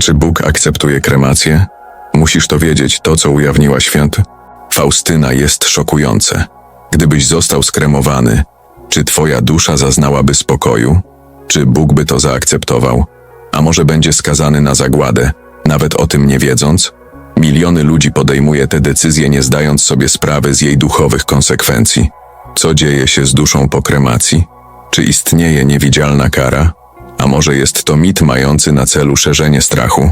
Czy Bóg akceptuje kremację? Musisz to wiedzieć, to co ujawniła święty. Faustyna jest szokujące. Gdybyś został skremowany, czy twoja dusza zaznałaby spokoju? Czy Bóg by to zaakceptował? A może będzie skazany na zagładę, nawet o tym nie wiedząc? Miliony ludzi podejmuje te decyzje, nie zdając sobie sprawy z jej duchowych konsekwencji. Co dzieje się z duszą po kremacji? Czy istnieje niewidzialna kara? A może jest to mit mający na celu szerzenie strachu?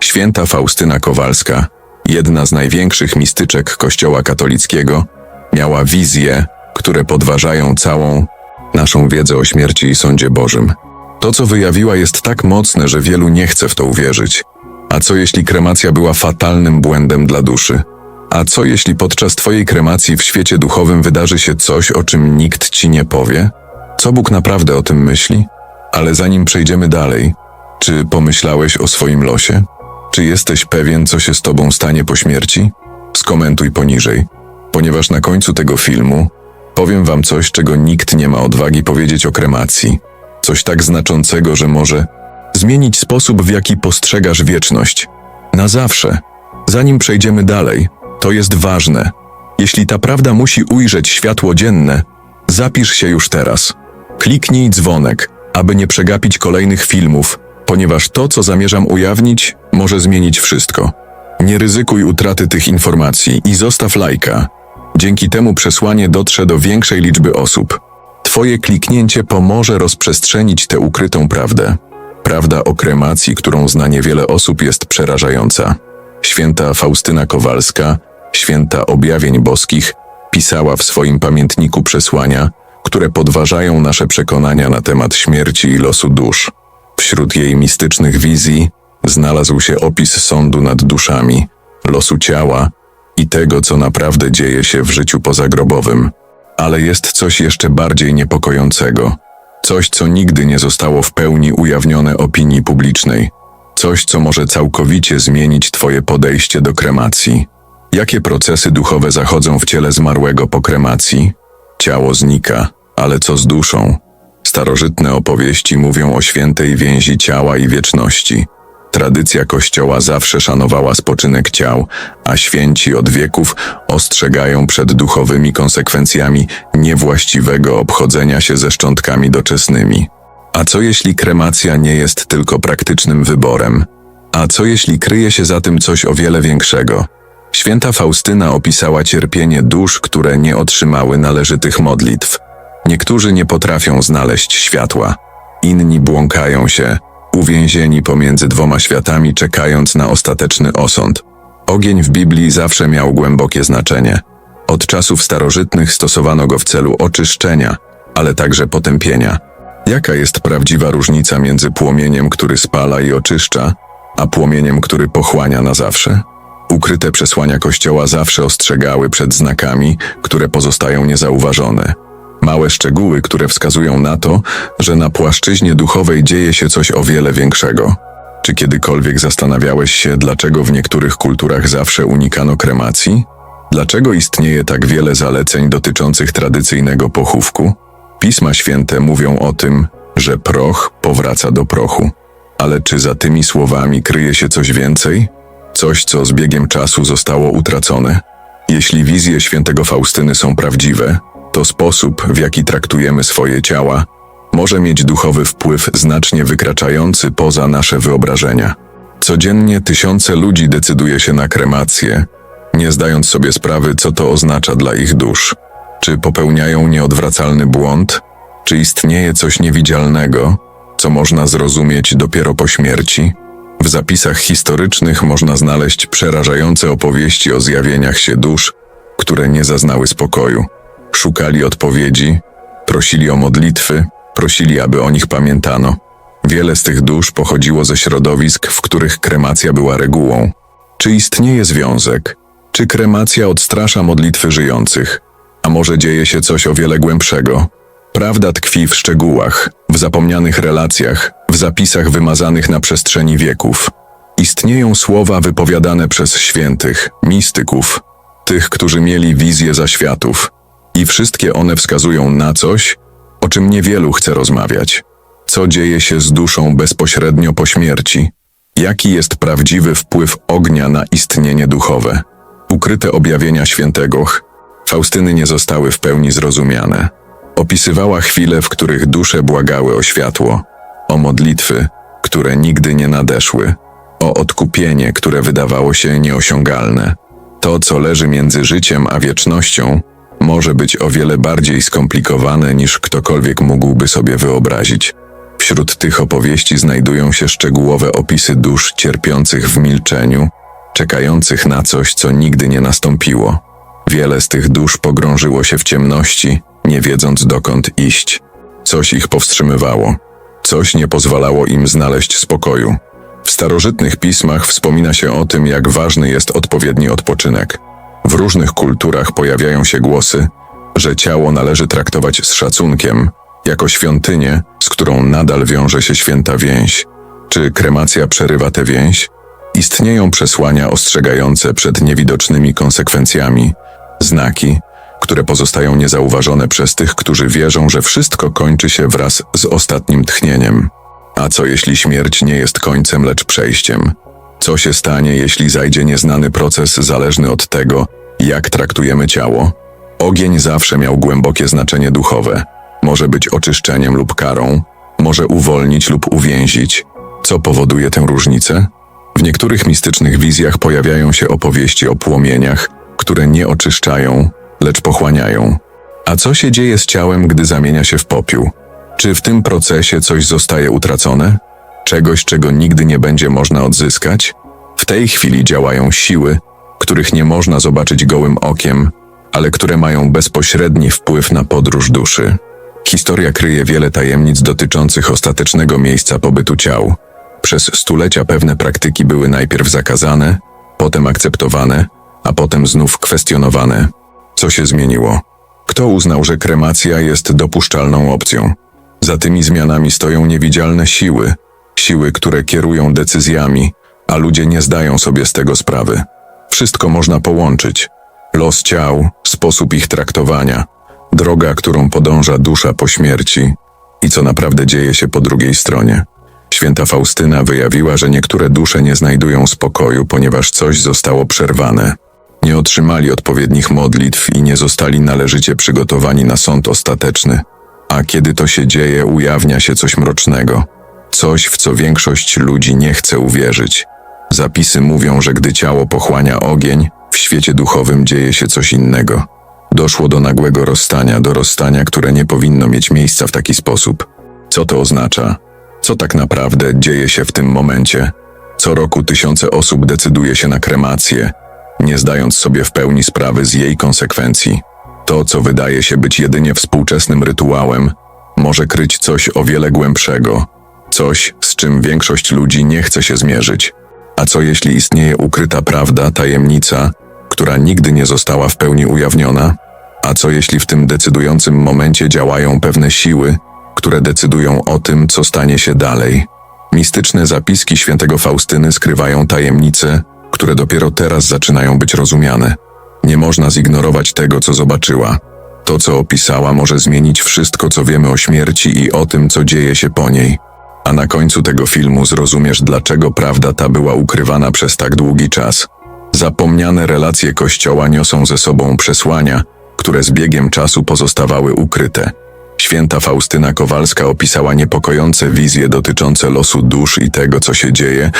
Święta Faustyna Kowalska, jedna z największych mistyczek Kościoła katolickiego, miała wizje, które podważają całą naszą wiedzę o śmierci i sądzie Bożym. To, co wyjawiła, jest tak mocne, że wielu nie chce w to uwierzyć. A co jeśli kremacja była fatalnym błędem dla duszy? A co jeśli podczas Twojej kremacji w świecie duchowym wydarzy się coś, o czym nikt Ci nie powie? Co Bóg naprawdę o tym myśli? Ale zanim przejdziemy dalej, czy pomyślałeś o swoim losie? Czy jesteś pewien, co się z Tobą stanie po śmierci? Skomentuj poniżej, ponieważ na końcu tego filmu powiem Wam coś, czego nikt nie ma odwagi powiedzieć o kremacji. Coś tak znaczącego, że może zmienić sposób, w jaki postrzegasz wieczność. Na zawsze. Zanim przejdziemy dalej, to jest ważne. Jeśli ta prawda musi ujrzeć światło dzienne, zapisz się już teraz. Kliknij dzwonek, aby nie przegapić kolejnych filmów, ponieważ to, co zamierzam ujawnić, może zmienić wszystko. Nie ryzykuj utraty tych informacji i zostaw lajka. Dzięki temu przesłanie dotrze do większej liczby osób. Twoje kliknięcie pomoże rozprzestrzenić tę ukrytą prawdę. Prawda o kremacji, którą zna niewiele osób, jest przerażająca. Święta Faustyna Kowalska, święta objawień boskich, pisała w swoim pamiętniku przesłania, które podważają nasze przekonania na temat śmierci i losu dusz. Wśród jej mistycznych wizji znalazł się opis sądu nad duszami, losu ciała i tego, co naprawdę dzieje się w życiu pozagrobowym. Ale jest coś jeszcze bardziej niepokojącego. Coś, co nigdy nie zostało w pełni ujawnione opinii publicznej. Coś, co może całkowicie zmienić Twoje podejście do kremacji. Jakie procesy duchowe zachodzą w ciele zmarłego po kremacji? Ciało znika, ale co z duszą? Starożytne opowieści mówią o świętej więzi ciała i wieczności. Tradycja Kościoła zawsze szanowała spoczynek ciał, a święci od wieków ostrzegają przed duchowymi konsekwencjami niewłaściwego obchodzenia się ze szczątkami doczesnymi. A co jeśli kremacja nie jest tylko praktycznym wyborem? A co jeśli kryje się za tym coś o wiele większego? Święta Faustyna opisała cierpienie dusz, które nie otrzymały należytych modlitw. Niektórzy nie potrafią znaleźć światła, inni błąkają się, uwięzieni pomiędzy dwoma światami, czekając na ostateczny osąd. Ogień w Biblii zawsze miał głębokie znaczenie. Od czasów starożytnych stosowano go w celu oczyszczenia, ale także potępienia. Jaka jest prawdziwa różnica między płomieniem, który spala i oczyszcza, a płomieniem, który pochłania na zawsze? Ukryte przesłania Kościoła zawsze ostrzegały przed znakami, które pozostają niezauważone. Małe szczegóły, które wskazują na to, że na płaszczyźnie duchowej dzieje się coś o wiele większego. Czy kiedykolwiek zastanawiałeś się, dlaczego w niektórych kulturach zawsze unikano kremacji? Dlaczego istnieje tak wiele zaleceń dotyczących tradycyjnego pochówku? Pisma święte mówią o tym, że proch powraca do prochu. Ale czy za tymi słowami kryje się coś więcej? Coś, co z biegiem czasu zostało utracone? Jeśli wizje świętego Faustyny są prawdziwe, to sposób, w jaki traktujemy swoje ciała, może mieć duchowy wpływ znacznie wykraczający poza nasze wyobrażenia. Codziennie tysiące ludzi decyduje się na kremację, nie zdając sobie sprawy, co to oznacza dla ich dusz. Czy popełniają nieodwracalny błąd? Czy istnieje coś niewidzialnego, co można zrozumieć dopiero po śmierci? W zapisach historycznych można znaleźć przerażające opowieści o zjawieniach się dusz, które nie zaznały spokoju. Szukali odpowiedzi, prosili o modlitwy, prosili, aby o nich pamiętano. Wiele z tych dusz pochodziło ze środowisk, w których kremacja była regułą. Czy istnieje związek? Czy kremacja odstrasza modlitwy żyjących? A może dzieje się coś o wiele głębszego? Prawda tkwi w szczegółach, w zapomnianych relacjach, w zapisach wymazanych na przestrzeni wieków. Istnieją słowa wypowiadane przez świętych, mistyków, tych, którzy mieli wizję zaświatów, i wszystkie one wskazują na coś, o czym niewielu chce rozmawiać. Co dzieje się z duszą bezpośrednio po śmierci? Jaki jest prawdziwy wpływ ognia na istnienie duchowe? Ukryte objawienia świętego Faustyny nie zostały w pełni zrozumiane. Opisywała chwile, w których dusze błagały o światło, o modlitwy, które nigdy nie nadeszły, o odkupienie, które wydawało się nieosiągalne. To, co leży między życiem a wiecznością, może być o wiele bardziej skomplikowane niż ktokolwiek mógłby sobie wyobrazić. Wśród tych opowieści znajdują się szczegółowe opisy dusz cierpiących w milczeniu, czekających na coś, co nigdy nie nastąpiło. Wiele z tych dusz pogrążyło się w ciemności, nie wiedząc dokąd iść. Coś ich powstrzymywało, coś nie pozwalało im znaleźć spokoju. W starożytnych pismach wspomina się o tym, jak ważny jest odpowiedni odpoczynek. W różnych kulturach pojawiają się głosy, że ciało należy traktować z szacunkiem, jako świątynię, z którą nadal wiąże się święta więź. Czy kremacja przerywa tę więź? Istnieją przesłania ostrzegające przed niewidocznymi konsekwencjami, znaki, które pozostają niezauważone przez tych, którzy wierzą, że wszystko kończy się wraz z ostatnim tchnieniem. A co jeśli śmierć nie jest końcem, lecz przejściem? Co się stanie, jeśli zajdzie nieznany proces zależny od tego, jak traktujemy ciało? Ogień zawsze miał głębokie znaczenie duchowe. Może być oczyszczeniem lub karą, może uwolnić lub uwięzić. Co powoduje tę różnicę? W niektórych mistycznych wizjach pojawiają się opowieści o płomieniach, które nie oczyszczają, lecz pochłaniają. A co się dzieje z ciałem, gdy zamienia się w popiół? Czy w tym procesie coś zostaje utracone? Czegoś, czego nigdy nie będzie można odzyskać? W tej chwili działają siły, których nie można zobaczyć gołym okiem, ale które mają bezpośredni wpływ na podróż duszy. Historia kryje wiele tajemnic dotyczących ostatecznego miejsca pobytu ciał. Przez stulecia pewne praktyki były najpierw zakazane, potem akceptowane, a potem znów kwestionowane. Co się zmieniło? Kto uznał, że kremacja jest dopuszczalną opcją? Za tymi zmianami stoją niewidzialne siły, siły, które kierują decyzjami, a ludzie nie zdają sobie z tego sprawy. Wszystko można połączyć. Los ciał, sposób ich traktowania, droga, którą podąża dusza po śmierci i co naprawdę dzieje się po drugiej stronie. Święta Faustyna wyjawiła, że niektóre dusze nie znajdują spokoju, ponieważ coś zostało przerwane. Nie otrzymali odpowiednich modlitw i nie zostali należycie przygotowani na sąd ostateczny. A kiedy to się dzieje, ujawnia się coś mrocznego. Coś, w co większość ludzi nie chce uwierzyć. Zapisy mówią, że gdy ciało pochłania ogień, w świecie duchowym dzieje się coś innego. Doszło do nagłego rozstania, do rozstania, które nie powinno mieć miejsca w taki sposób. Co to oznacza? Co tak naprawdę dzieje się w tym momencie? Co roku tysiące osób decyduje się na kremację, nie zdając sobie w pełni sprawy z jej konsekwencji. To, co wydaje się być jedynie współczesnym rytuałem, może kryć coś o wiele głębszego, coś, z czym większość ludzi nie chce się zmierzyć. A co jeśli istnieje ukryta prawda, tajemnica, która nigdy nie została w pełni ujawniona? A co jeśli w tym decydującym momencie działają pewne siły, które decydują o tym, co stanie się dalej? Mistyczne zapiski świętego Faustyny skrywają tajemnice, które dopiero teraz zaczynają być rozumiane. Nie można zignorować tego, co zobaczyła. To, co opisała, może zmienić wszystko, co wiemy o śmierci i o tym, co dzieje się po niej. A na końcu tego filmu zrozumiesz, dlaczego prawda ta była ukrywana przez tak długi czas. Zapomniane relacje Kościoła niosą ze sobą przesłania, które z biegiem czasu pozostawały ukryte. Święta Faustyna Kowalska opisała niepokojące wizje dotyczące losu dusz i tego, co się dzieje,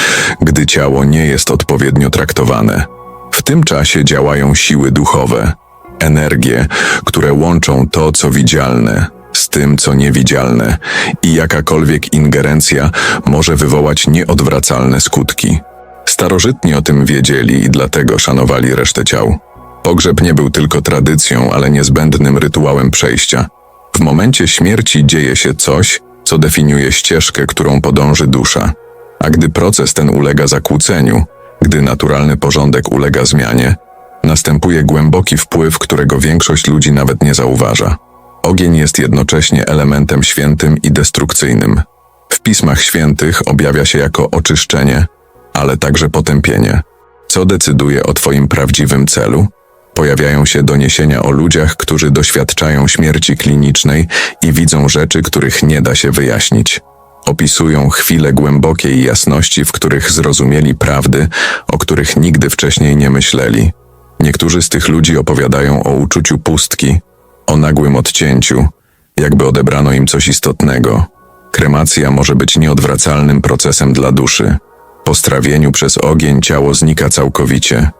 gdy ciało nie jest odpowiednio traktowane. W tym czasie działają siły duchowe, energie, które łączą to, co widzialne, z tym, co niewidzialne, i jakakolwiek ingerencja może wywołać nieodwracalne skutki. Starożytni o tym wiedzieli i dlatego szanowali resztę ciał. Pogrzeb nie był tylko tradycją, ale niezbędnym rytuałem przejścia. W momencie śmierci dzieje się coś, co definiuje ścieżkę, którą podąży dusza. A gdy proces ten ulega zakłóceniu, gdy naturalny porządek ulega zmianie, następuje głęboki wpływ, którego większość ludzi nawet nie zauważa. Ogień jest jednocześnie elementem świętym i destrukcyjnym. W pismach świętych objawia się jako oczyszczenie, ale także potępienie. Co decyduje o Twoim prawdziwym celu? Pojawiają się doniesienia o ludziach, którzy doświadczają śmierci klinicznej i widzą rzeczy, których nie da się wyjaśnić. Opisują chwile głębokiej jasności, w których zrozumieli prawdy, o których nigdy wcześniej nie myśleli. Niektórzy z tych ludzi opowiadają o uczuciu pustki, o nagłym odcięciu, jakby odebrano im coś istotnego. Kremacja może być nieodwracalnym procesem dla duszy. Po strawieniu przez ogień ciało znika całkowicie.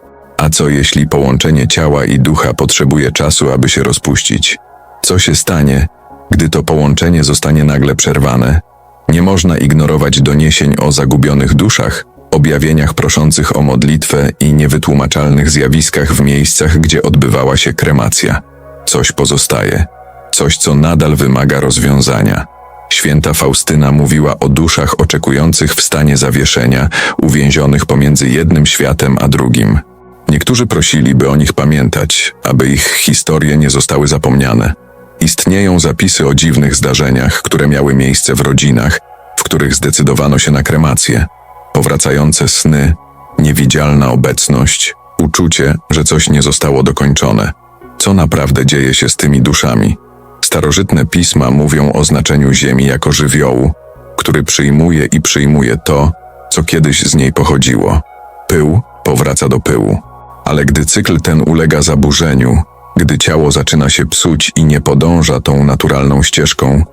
A co jeśli połączenie ciała i ducha potrzebuje czasu, aby się rozpuścić? Co się stanie, gdy to połączenie zostanie nagle przerwane? Nie można ignorować doniesień o zagubionych duszach, objawieniach proszących o modlitwę i niewytłumaczalnych zjawiskach w miejscach, gdzie odbywała się kremacja. Coś pozostaje, coś, co nadal wymaga rozwiązania. Święta Faustyna mówiła o duszach oczekujących w stanie zawieszenia, uwięzionych pomiędzy jednym światem a drugim. Niektórzy prosili, by o nich pamiętać, aby ich historie nie zostały zapomniane. Istnieją zapisy o dziwnych zdarzeniach, które miały miejsce w rodzinach, w których zdecydowano się na kremację. Powracające sny, niewidzialna obecność, uczucie, że coś nie zostało dokończone. Co naprawdę dzieje się z tymi duszami? Starożytne pisma mówią o znaczeniu Ziemi jako żywiołu, który przyjmuje i przyjmuje to, co kiedyś z niej pochodziło. Pył powraca do pyłu. Ale gdy cykl ten ulega zaburzeniu, gdy ciało zaczyna się psuć i nie podąża tą naturalną ścieżką,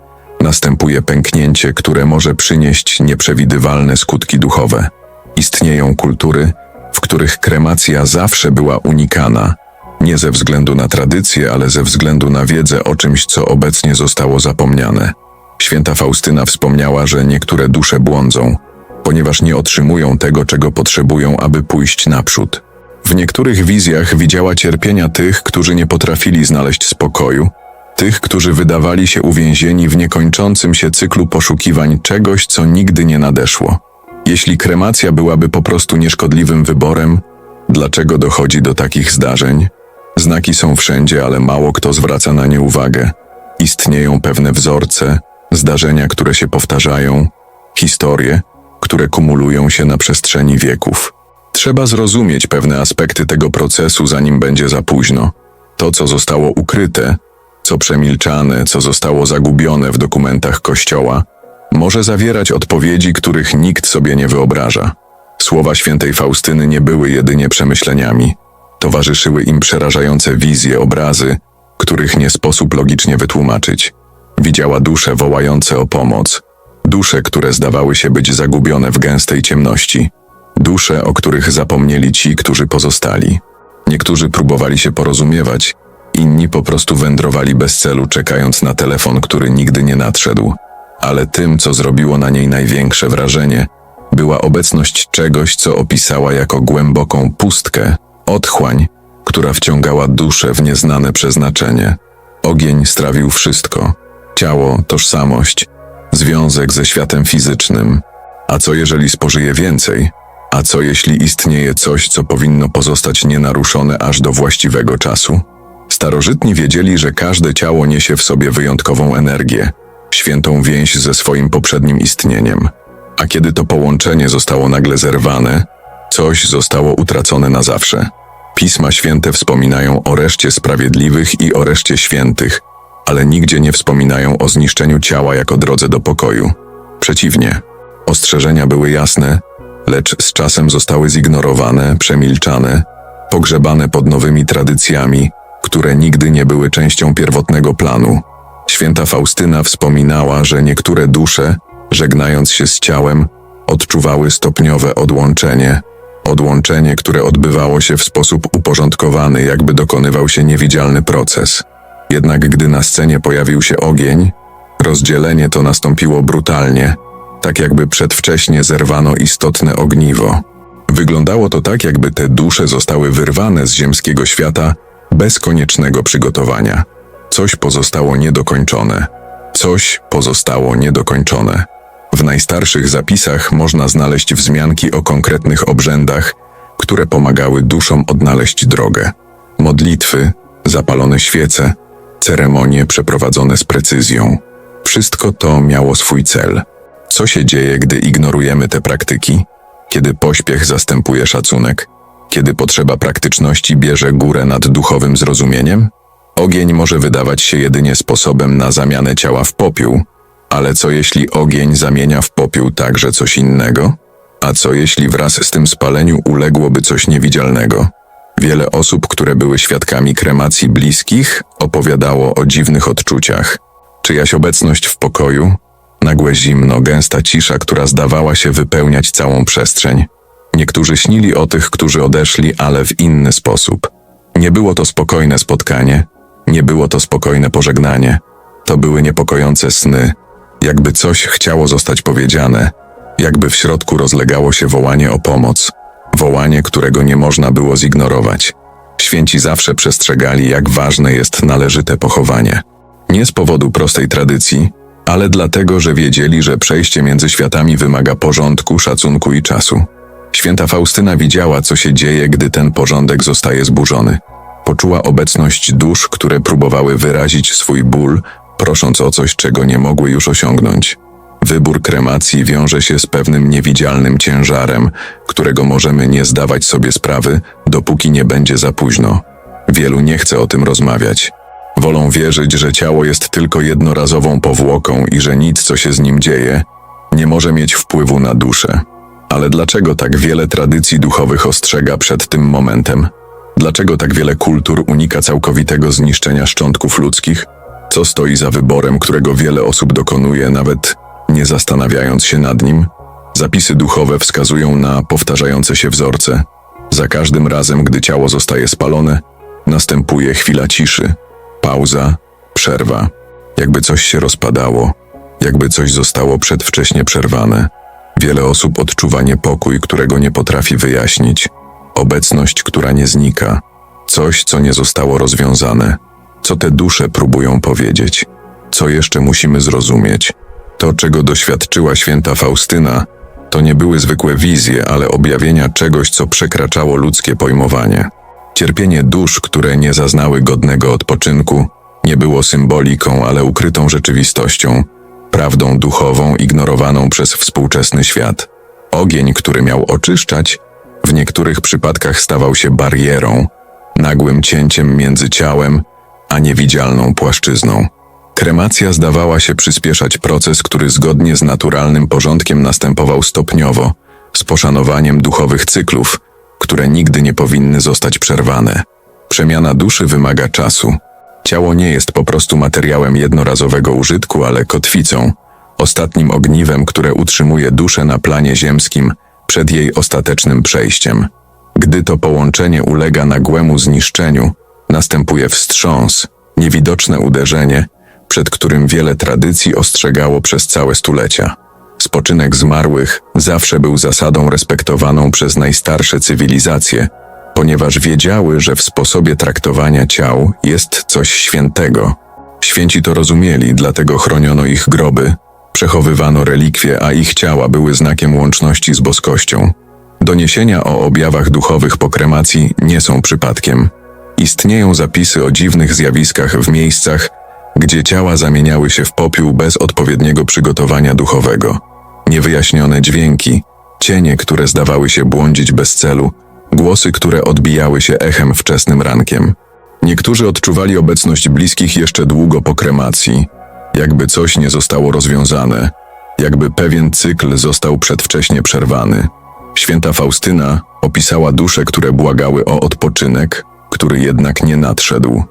następuje pęknięcie, które może przynieść nieprzewidywalne skutki duchowe. Istnieją kultury, w których kremacja zawsze była unikana, nie ze względu na tradycję, ale ze względu na wiedzę o czymś, co obecnie zostało zapomniane. Święta Faustyna wspomniała, że niektóre dusze błądzą, ponieważ nie otrzymują tego, czego potrzebują, aby pójść naprzód. W niektórych wizjach widziała cierpienia tych, którzy nie potrafili znaleźć spokoju, tych, którzy wydawali się uwięzieni w niekończącym się cyklu poszukiwań czegoś, co nigdy nie nadeszło. Jeśli kremacja byłaby po prostu nieszkodliwym wyborem, dlaczego dochodzi do takich zdarzeń? Znaki są wszędzie, ale mało kto zwraca na nie uwagę. Istnieją pewne wzorce, zdarzenia, które się powtarzają, historie, które kumulują się na przestrzeni wieków. Trzeba zrozumieć pewne aspekty tego procesu, zanim będzie za późno. To, co zostało ukryte, co przemilczane, co zostało zagubione w dokumentach Kościoła, może zawierać odpowiedzi, których nikt sobie nie wyobraża. Słowa świętej Faustyny nie były jedynie przemyśleniami. Towarzyszyły im przerażające wizje, obrazy, których nie sposób logicznie wytłumaczyć. Widziała dusze wołające o pomoc, dusze, które zdawały się być zagubione w gęstej ciemności, dusze, o których zapomnieli ci, którzy pozostali. Niektórzy próbowali się porozumiewać, inni po prostu wędrowali bez celu, czekając na telefon, który nigdy nie nadszedł. Ale tym, co zrobiło na niej największe wrażenie, była obecność czegoś, co opisała jako głęboką pustkę, otchłań, która wciągała duszę w nieznane przeznaczenie. Ogień strawił wszystko: ciało, tożsamość, związek ze światem fizycznym. A co jeżeli spożyje więcej? A co jeśli istnieje coś, co powinno pozostać nienaruszone aż do właściwego czasu? Starożytni wiedzieli, że każde ciało niesie w sobie wyjątkową energię, świętą więź ze swoim poprzednim istnieniem. A kiedy to połączenie zostało nagle zerwane, coś zostało utracone na zawsze. Pisma święte wspominają o reszcie sprawiedliwych i o reszcie świętych, ale nigdzie nie wspominają o zniszczeniu ciała jako drodze do pokoju. Przeciwnie, ostrzeżenia były jasne, lecz z czasem zostały zignorowane, przemilczane, pogrzebane pod nowymi tradycjami, które nigdy nie były częścią pierwotnego planu. Święta Faustyna wspominała, że niektóre dusze, żegnając się z ciałem, odczuwały stopniowe odłączenie. Odłączenie, które odbywało się w sposób uporządkowany, jakby dokonywał się niewidzialny proces. Jednak gdy na scenie pojawił się ogień, rozdzielenie to nastąpiło brutalnie, tak jakby przedwcześnie zerwano istotne ogniwo. Wyglądało to tak, jakby te dusze zostały wyrwane z ziemskiego świata bez koniecznego przygotowania. Coś pozostało niedokończone. Coś pozostało niedokończone. W najstarszych zapisach można znaleźć wzmianki o konkretnych obrzędach, które pomagały duszom odnaleźć drogę. Modlitwy, zapalone świece, ceremonie przeprowadzone z precyzją. Wszystko to miało swój cel. Co się dzieje, gdy ignorujemy te praktyki? Kiedy pośpiech zastępuje szacunek? Kiedy potrzeba praktyczności bierze górę nad duchowym zrozumieniem? Ogień może wydawać się jedynie sposobem na zamianę ciała w popiół, Ale co jeśli ogień zamienia w popiół także coś innego? A co jeśli wraz z tym spaleniu uległoby coś niewidzialnego? Wiele osób, które były świadkami kremacji bliskich, opowiadało o dziwnych odczuciach. Czyjaś obecność w pokoju, nagłe zimno, gęsta cisza, która zdawała się wypełniać całą przestrzeń. Niektórzy śnili o tych, którzy odeszli, ale w inny sposób. Nie było to spokojne spotkanie, nie było to spokojne pożegnanie. To były niepokojące sny, jakby coś chciało zostać powiedziane, jakby w środku rozlegało się wołanie o pomoc, wołanie, którego nie można było zignorować. Święci zawsze przestrzegali, jak ważne jest należyte pochowanie. Nie z powodu prostej tradycji, ale dlatego, że wiedzieli, że przejście między światami wymaga porządku, szacunku i czasu. Święta Faustyna widziała, co się dzieje, gdy ten porządek zostaje zburzony. Poczuła obecność dusz, które próbowały wyrazić swój ból, prosząc o coś, czego nie mogły już osiągnąć. Wybór kremacji wiąże się z pewnym niewidzialnym ciężarem, którego możemy nie zdawać sobie sprawy, dopóki nie będzie za późno. Wielu nie chce o tym rozmawiać. Wolą wierzyć, że ciało jest tylko jednorazową powłoką i że nic, co się z nim dzieje, nie może mieć wpływu na duszę. Ale dlaczego tak wiele tradycji duchowych ostrzega przed tym momentem? Dlaczego tak wiele kultur unika całkowitego zniszczenia szczątków ludzkich? Co stoi za wyborem, którego wiele osób dokonuje, nawet nie zastanawiając się nad nim? Zapisy duchowe wskazują na powtarzające się wzorce. Za każdym razem, gdy ciało zostaje spalone, następuje chwila ciszy, pauza, przerwa. Jakby coś się rozpadało, jakby coś zostało przedwcześnie przerwane. Wiele osób odczuwa niepokój, którego nie potrafi wyjaśnić, obecność, która nie znika, coś, co nie zostało rozwiązane, co te dusze próbują powiedzieć, co jeszcze musimy zrozumieć. To, czego doświadczyła święta Faustyna, to nie były zwykłe wizje, ale objawienia czegoś, co przekraczało ludzkie pojmowanie. Cierpienie dusz, które nie zaznały godnego odpoczynku, nie było symboliką, ale ukrytą rzeczywistością, prawdą duchową ignorowaną przez współczesny świat. Ogień, który miał oczyszczać, w niektórych przypadkach stawał się barierą, nagłym cięciem między ciałem a niewidzialną płaszczyzną. Kremacja zdawała się przyspieszać proces, który zgodnie z naturalnym porządkiem następował stopniowo, z poszanowaniem duchowych cyklów, które nigdy nie powinny zostać przerwane. Przemiana duszy wymaga czasu. Ciało nie jest po prostu materiałem jednorazowego użytku, ale kotwicą, ostatnim ogniwem, które utrzymuje duszę na planie ziemskim przed jej ostatecznym przejściem. Gdy to połączenie ulega nagłemu zniszczeniu, następuje wstrząs, niewidoczne uderzenie, przed którym wiele tradycji ostrzegało przez całe stulecia. Spoczynek zmarłych zawsze był zasadą respektowaną przez najstarsze cywilizacje, ponieważ wiedziały, że w sposobie traktowania ciał jest coś świętego. Święci to rozumieli, dlatego chroniono ich groby, przechowywano relikwie, a ich ciała były znakiem łączności z boskością. Doniesienia o objawach duchowych po kremacji nie są przypadkiem. Istnieją zapisy o dziwnych zjawiskach w miejscach, gdzie ciała zamieniały się w popiół bez odpowiedniego przygotowania duchowego. Niewyjaśnione dźwięki, cienie, które zdawały się błądzić bez celu, głosy, które odbijały się echem wczesnym rankiem. Niektórzy odczuwali obecność bliskich jeszcze długo po kremacji, jakby coś nie zostało rozwiązane, jakby pewien cykl został przedwcześnie przerwany. Święta Faustyna opisała dusze, które błagały o odpoczynek, który jednak nie nadszedł.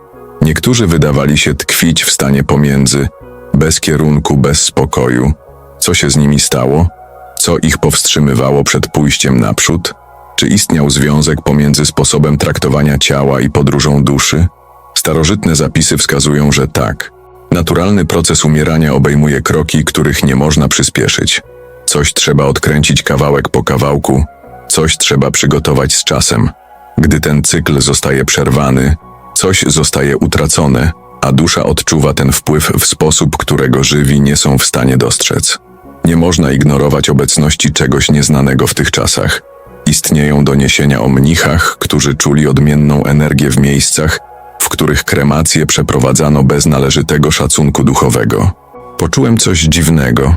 Niektórzy wydawali się tkwić w stanie pomiędzy, bez kierunku, bez spokoju. Co się z nimi stało? Co ich powstrzymywało przed pójściem naprzód? Czy istniał związek pomiędzy sposobem traktowania ciała i podróżą duszy? Starożytne zapisy wskazują, że tak. Naturalny proces umierania obejmuje kroki, których nie można przyspieszyć. Coś trzeba odkręcić kawałek po kawałku, coś trzeba przygotować z czasem. Gdy ten cykl zostaje przerwany, coś zostaje utracone, a dusza odczuwa ten wpływ w sposób, którego żywi nie są w stanie dostrzec. Nie można ignorować obecności czegoś nieznanego w tych czasach. Istnieją doniesienia o mnichach, którzy czuli odmienną energię w miejscach, w których kremacje przeprowadzano bez należytego szacunku duchowego. Poczułem coś dziwnego,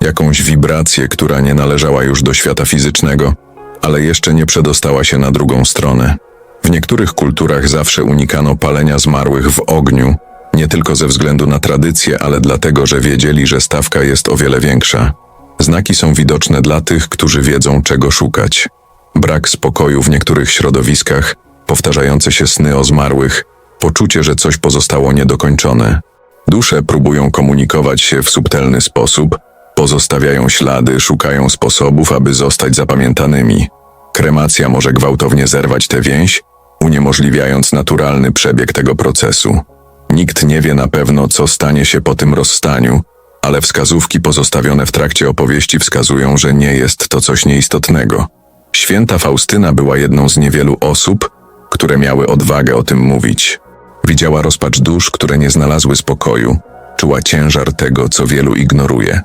jakąś wibrację, która nie należała już do świata fizycznego, ale jeszcze nie przedostała się na drugą stronę. W niektórych kulturach zawsze unikano palenia zmarłych w ogniu, Nie tylko ze względu na tradycję, ale dlatego, że wiedzieli, że stawka jest o wiele większa. Znaki są widoczne dla tych, którzy wiedzą, czego szukać. Brak spokoju w niektórych środowiskach, powtarzające się sny o zmarłych, poczucie, że coś pozostało niedokończone. Dusze próbują komunikować się w subtelny sposób, pozostawiają ślady, szukają sposobów, aby zostać zapamiętanymi. Kremacja może gwałtownie zerwać tę więź, uniemożliwiając naturalny przebieg tego procesu. Nikt nie wie na pewno, co stanie się po tym rozstaniu, ale wskazówki pozostawione w trakcie opowieści wskazują, że nie jest to coś nieistotnego. Święta Faustyna była jedną z niewielu osób, które miały odwagę o tym mówić. Widziała rozpacz dusz, które nie znalazły spokoju, czuła ciężar tego, co wielu ignoruje.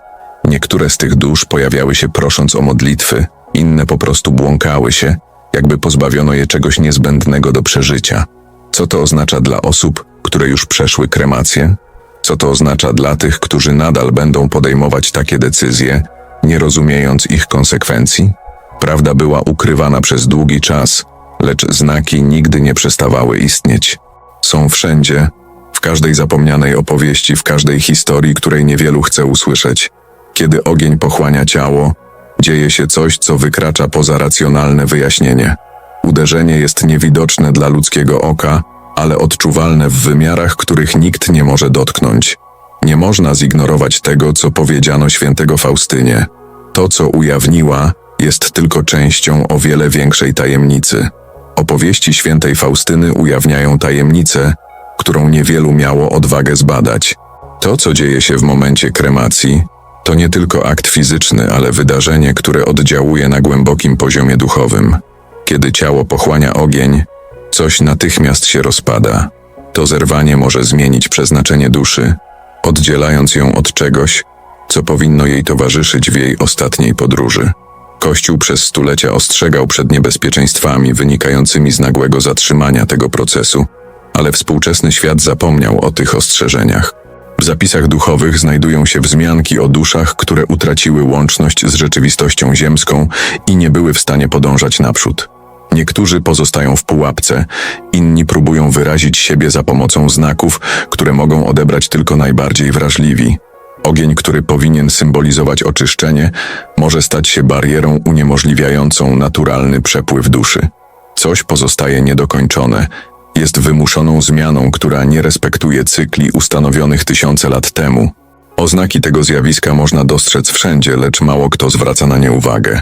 Niektóre z tych dusz pojawiały się prosząc o modlitwy, inne po prostu błąkały się, jakby pozbawiono je czegoś niezbędnego do przeżycia. Co to oznacza dla osób, które już przeszły kremację? Co to oznacza dla tych, którzy nadal będą podejmować takie decyzje, nie rozumiejąc ich konsekwencji? Prawda była ukrywana przez długi czas, lecz znaki nigdy nie przestawały istnieć. Są wszędzie, w każdej zapomnianej opowieści, w każdej historii, której niewielu chce usłyszeć. Kiedy ogień pochłania ciało, dzieje się coś, co wykracza poza racjonalne wyjaśnienie. Uderzenie jest niewidoczne dla ludzkiego oka, ale odczuwalne w wymiarach, których nikt nie może dotknąć. Nie można zignorować tego, co powiedziano świętego Faustynie. To, co ujawniła, jest tylko częścią o wiele większej tajemnicy. Opowieści świętej Faustyny ujawniają tajemnicę, którą niewielu miało odwagę zbadać. To, co dzieje się w momencie kremacji, to nie tylko akt fizyczny, ale wydarzenie, które oddziałuje na głębokim poziomie duchowym. Kiedy ciało pochłania ogień, coś natychmiast się rozpada. To zerwanie może zmienić przeznaczenie duszy, oddzielając ją od czegoś, co powinno jej towarzyszyć w jej ostatniej podróży. Kościół przez stulecia ostrzegał przed niebezpieczeństwami wynikającymi z nagłego zatrzymania tego procesu, ale współczesny świat zapomniał o tych ostrzeżeniach. W zapisach duchowych znajdują się wzmianki o duszach, które utraciły łączność z rzeczywistością ziemską i nie były w stanie podążać naprzód. Niektórzy pozostają w pułapce, inni próbują wyrazić siebie za pomocą znaków, które mogą odebrać tylko najbardziej wrażliwi. Ogień, który powinien symbolizować oczyszczenie, może stać się barierą uniemożliwiającą naturalny przepływ duszy. Coś pozostaje niedokończone, jest wymuszoną zmianą, która nie respektuje cykli ustanowionych tysiące lat temu. Oznaki tego zjawiska można dostrzec wszędzie, lecz mało kto zwraca na nie uwagę.